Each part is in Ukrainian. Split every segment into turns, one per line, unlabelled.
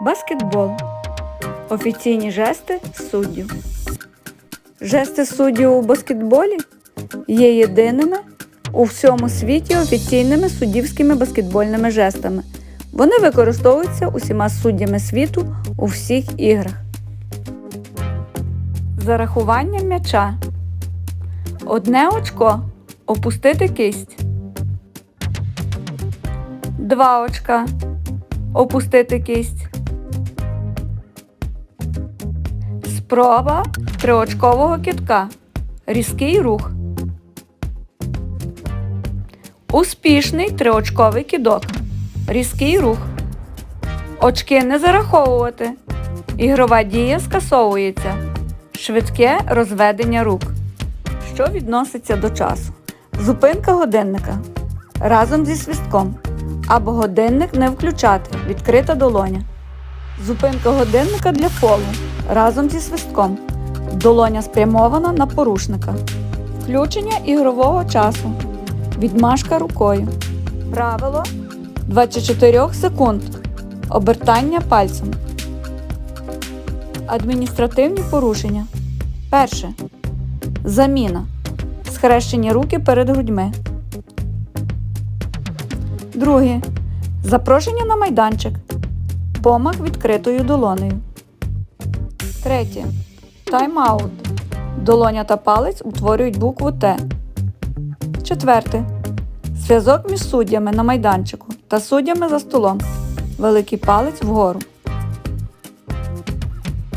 Баскетбол. Офіційні жести суддів. Жести суддів у баскетболі є єдиними у всьому світі офіційними суддівськими баскетбольними жестами. Вони використовуються усіма суддями світу у всіх іграх. Зарахування м'яча. Одне очко. Опустити кисть. Два очка. Опустити кисть. Спроба триочкового кітка. Різкий рух. Успішний триочковий кідок. Різкий рух. Очки не зараховувати. Ігрова дія скасовується. Швидке розведення рук. Що відноситься до часу? Зупинка годинника разом зі свистком. Або годинник не включати. Відкрита долоня. Зупинка годинника для фолу разом зі свистком. Долоня спрямована на порушника. Включення ігрового часу. Відмашка рукою. Правило 24 секунд. Обертання пальцем. Адміністративні порушення. Перше. Заміна. Схрещені руки перед грудьми. Друге. Запрошення на майданчик. Помах відкритою долонею. Третє. Тайм-аут. Долоня та палець утворюють букву Т. Четверте. Зв'язок між суддями на майданчику та суддями за столом. Великий палець вгору.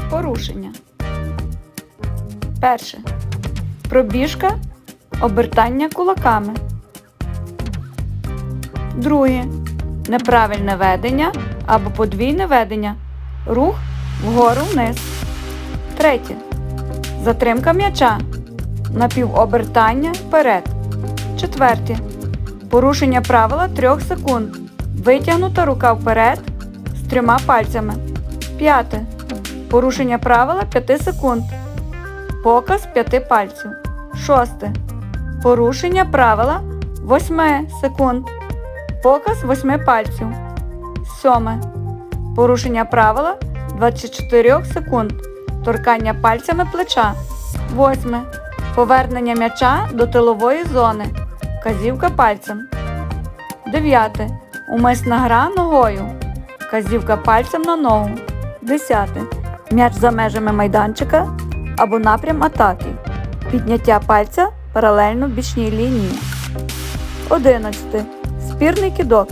Порушення. Перше. Пробіжка. Обертання кулаками. Друге. Неправильне ведення або подвійне ведення. Рух вгору вниз. Третє. Затримка м'яча. Напівобертання вперед. Четверте. Порушення правила 3 секунд. Витягнута рука вперед з трьома пальцями. П'яте. Порушення правила 5 секунд. Показ 5 пальців. Шосте. Порушення правила 8 секунд. Показ 8 пальців. Сьоме. Порушення правила 24 секунд. Торкання пальцями плеча. Восьме. Повернення м'яча до тилової зони. Казівка пальцем. Дев'яте. Умисна гра ногою. Казівка пальцем на ногу. Десяте. М'яч за межами майданчика або напрям атаки. Підняття пальця паралельно бічній лінії. 11. Спірний кидок.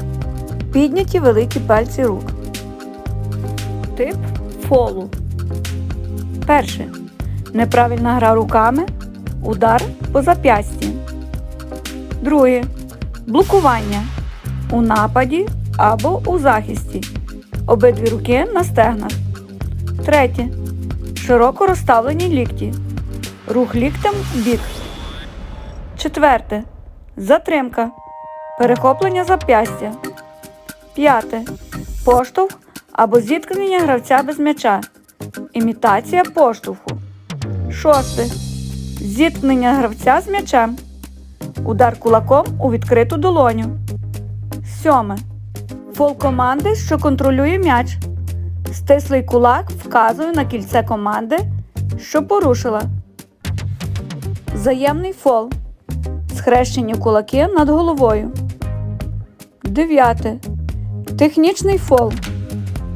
Підняті великі пальці рук. Тип фолу. Перше. Неправильна гра руками. Удар по зап'ясті. Друге. Блокування. У нападі або у захисті. Обидві руки на стегнах. Третє. Широко розставлені лікті. Рух ліктем в бік. Четверте. Затримка. Перехоплення зап'ястя. П'яте. Поштовх або зіткнення гравця без м'яча. Імітація поштовху. Шосте. Зіткнення гравця з м'ячем. Удар кулаком у відкриту долоню. Сьоме. Фол команди, що контролює м'яч. Стислий кулак вказує на кільце команди, що порушила. Взаємний фол. Схрещені кулаки над головою. Дев'яте. Технічний фол.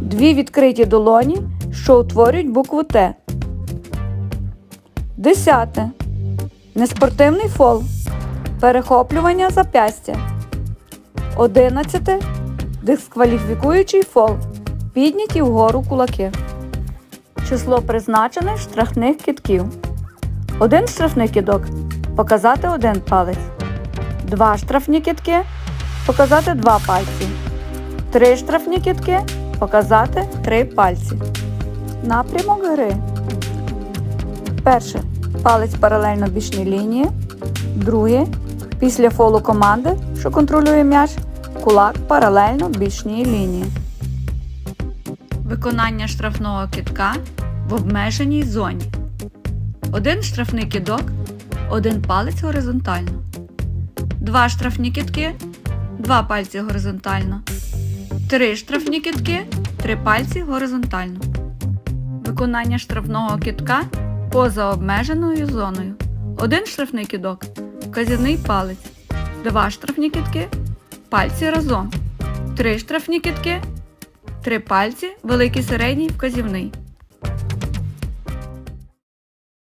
Дві відкриті долоні, що утворюють букву Т. Десяте. Неспортивний фол. Перехоплювання зап'ястя. Одинадцяте. Дискваліфікуючий фол. Підняті вгору кулаки. Число призначених штрафних кітків. Один штрафний кидок показати один палець. Два штрафні кітки показати два пальці. Три штрафні кітки показати три пальці. Напрямок гри. Перше. Палець паралельно бічній лінії. Друге. Після фолу команди, що контролює м'яч, кулак паралельно бічній лінії. Виконання штрафного китка в обмеженій зоні. Один штрафний кидок, один палець горизонтально. Два штрафні китки, два пальці горизонтально. Три штрафні китки, Три пальці горизонтально. Виконання штрафного кидка поза обмеженою зоною. Один штрафний кидок вказівний палець. Два штрафні кидки пальці разом. Три штрафні кидки три пальці, великий середній вказівний.